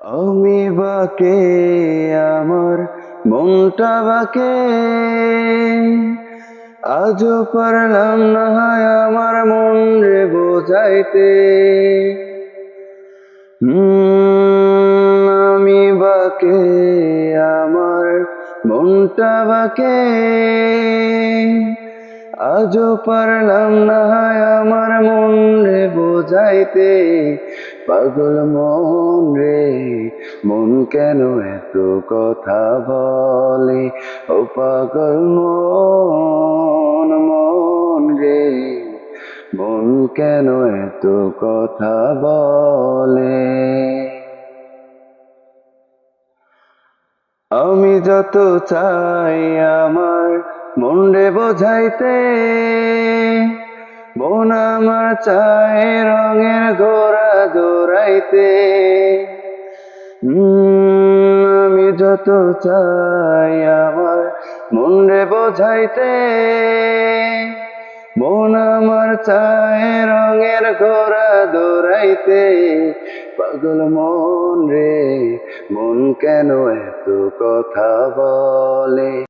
আমি বাকে, আমার মনটা বাকে। আজও পারলাম না হয় আমার মন রে বোঝাইতে আমি বাকে, আমার মনটা বাকে। আজও পারলাম না হয় আমার মন রে বোঝাইতে। পাগল মন রে মন কেন এত কথা বলে? ও পাগল মন মন রে। মন কেন এত কথা বলে? আমি যত চাই আমার মন রে বোঝাইতে, মন আমার চাই রঙের ঘোড়া দৌড়াইতে। আমি যত চাই আমার মন রে বোঝাইতে, মন আমার চায় রঙের ঘোরা দৌড়াইতে। পাগল মন রে মন কেন এত কথা বলে?